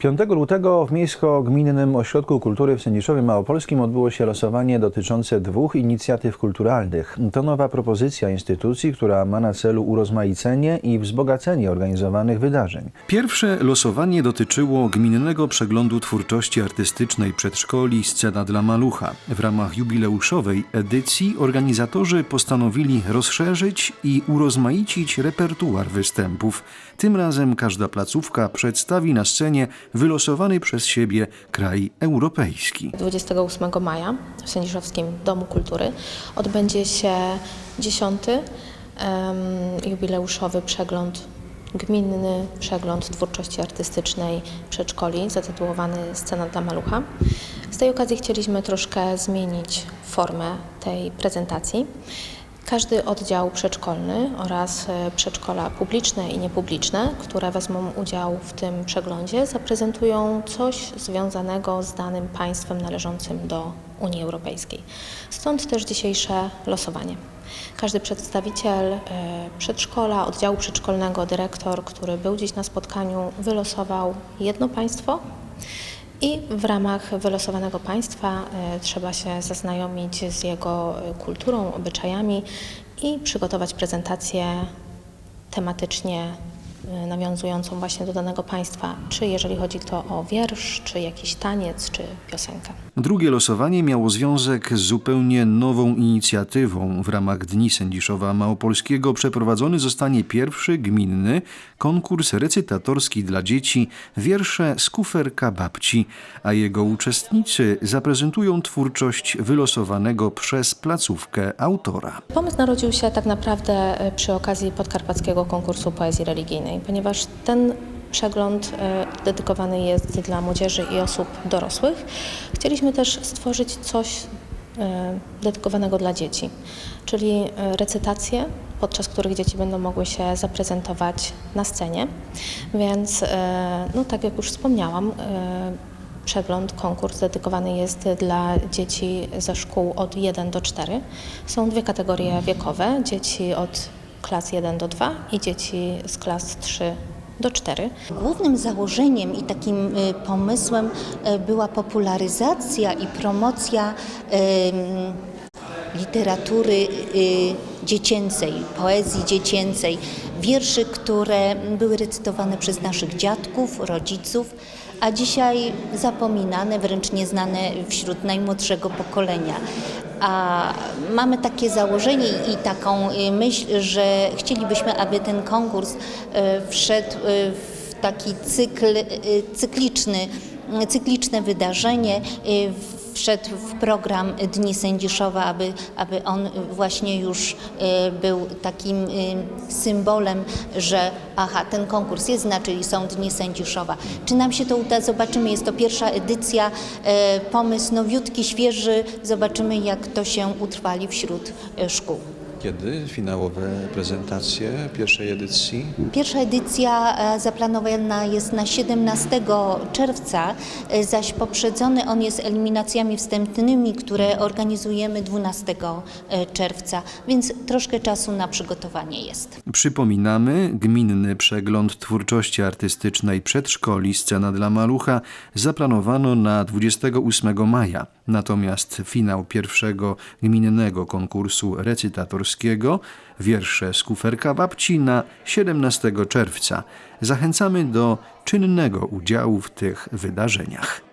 5 lutego w Miejsko-Gminnym Ośrodku Kultury w Sędziszowie Małopolskim odbyło się losowanie dotyczące dwóch inicjatyw kulturalnych. To nowa propozycja instytucji, która ma na celu urozmaicenie i wzbogacenie organizowanych wydarzeń. Pierwsze losowanie dotyczyło gminnego przeglądu twórczości artystycznej przedszkoli Scena dla Malucha. W ramach jubileuszowej edycji organizatorzy postanowili rozszerzyć i urozmaicić repertuar występów. Tym razem każda placówka przedstawi na scenie wylosowany przez siebie kraj europejski. 28 maja w Sędziszowskim Domu Kultury odbędzie się 10. em, jubileuszowy przegląd, gminny przegląd twórczości artystycznej przedszkoli zatytułowany Scena dla Malucha. Z tej okazji chcieliśmy troszkę zmienić formę tej prezentacji. Każdy oddział przedszkolny oraz e, przedszkola publiczne i niepubliczne, które wezmą udział w tym przeglądzie, zaprezentują coś związanego z danym państwem należącym do Unii Europejskiej. Stąd też dzisiejsze losowanie. Każdy przedstawiciel e, przedszkola, oddziału przedszkolnego, dyrektor, który był dziś na spotkaniu, wylosował jedno państwo i w ramach wylosowanego państwa e, trzeba się zaznajomić z jego e, kulturą, obyczajami i przygotować prezentację tematycznie nawiązującą właśnie do danego państwa, czy jeżeli chodzi to o wiersz, czy jakiś taniec, czy piosenkę. Drugie losowanie miało związek z zupełnie nową inicjatywą. W ramach Dni Sędziszowa Małopolskiego przeprowadzony zostanie pierwszy gminny konkurs recytatorski dla dzieci Wiersze z kuferka babci, a jego uczestnicy zaprezentują twórczość wylosowanego przez placówkę autora. Pomysł narodził się tak naprawdę e, przy okazji podkarpackiego konkursu poezji religijnej, ponieważ ten przegląd e, dedykowany jest dla młodzieży i osób dorosłych. Chcieliśmy też stworzyć coś e, dedykowanego dla dzieci, czyli e, recytacje, podczas których dzieci będą mogły się zaprezentować na scenie. Więc, no tak jak już wspomniałam, Przegląd, konkurs dedykowany jest dla dzieci ze szkół od 1 do 4. Są dwie kategorie wiekowe: dzieci od klas 1 do 2 i dzieci z klas 3 do 4. Głównym założeniem i takim y, pomysłem y, była popularyzacja i promocja literatury y, dziecięcej, poezji dziecięcej, wierszy, które były recytowane przez naszych dziadków, rodziców, a dzisiaj zapominane, wręcz nieznane wśród najmłodszego pokolenia. A mamy takie założenie i taką y, myśl, że chcielibyśmy, aby ten konkurs y, wszedł y, w taki cykl, cykliczny, cykliczne wydarzenie, wszedł w program Dni Sędziszowa, aby, aby on właśnie już y, był takim y, symbolem, że aha, ten konkurs jest, znaczy są Dni Sędziszowa. Czy nam się to uda? Zobaczymy. Jest to pierwsza edycja, y, pomysł nowiutki, świeży. Zobaczymy, jak to się utrwali wśród szkół. Kiedy finałowe prezentacje pierwszej edycji? Pierwsza edycja e, zaplanowana jest na 17 czerwca, e, zaś poprzedzony on jest eliminacjami wstępnymi, które organizujemy 12 e, czerwca, więc troszkę czasu na przygotowanie jest. Przypominamy, gminny przegląd twórczości artystycznej przedszkoli Scena dla Malucha zaplanowano na 28 maja. Natomiast finał pierwszego gminnego konkursu Wiersze z kuferka babci na 17 czerwca. Zachęcamy do czynnego udziału w tych wydarzeniach.